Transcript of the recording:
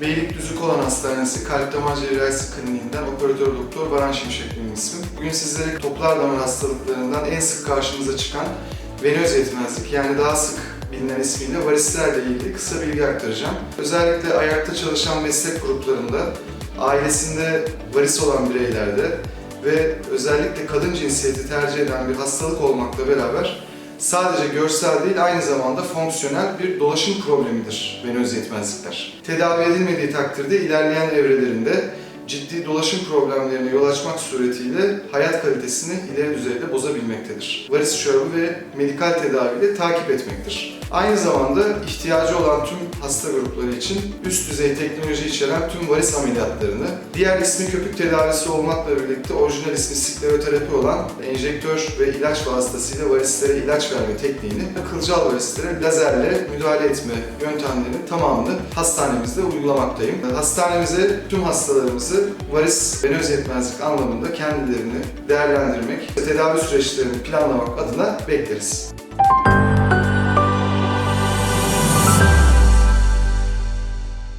Beylikdüzü Kolan Hastanesi Kalp Damar Cerrahisi Kliniğinden operatör doktor Baran Şimşek benim ismim. Bugün sizlere toplar damar hastalıklarından en sık karşımıza çıkan venöz yetmezlik yani daha sık bilinen ismiyle varislerle ilgili kısa bilgi aktaracağım. Özellikle ayakta çalışan meslek gruplarında, ailesinde varis olan bireylerde ve özellikle kadın cinsiyeti tercih eden bir hastalık olmakla beraber sadece görsel değil aynı zamanda fonksiyonel bir dolaşım problemidir venöz yetmezlikler. Tedavi edilmediği takdirde ilerleyen evrelerinde ciddi dolaşım problemlerine yol açmak suretiyle hayat kalitesini ileri düzeyde bozabilmektedir. Varis şurubu ve medikal tedaviyle takip etmektir. Aynı zamanda ihtiyacı olan tüm hasta grupları için üst düzey teknoloji içeren tüm varis ameliyatlarını, diğer ismi köpük tedavisi olmakla birlikte orijinal ismi skleroterapi olan enjektör ve ilaç vasıtasıyla varislere ilaç verme tekniğini, kılcal varislere lazerle müdahale etme yöntemlerinin tamamını hastanemizde uygulamaktayım. Hastanemize tüm hastalarımızı varis venöz yetmezlik anlamında kendilerini değerlendirmek, tedavi süreçlerini planlamak adına bekleriz.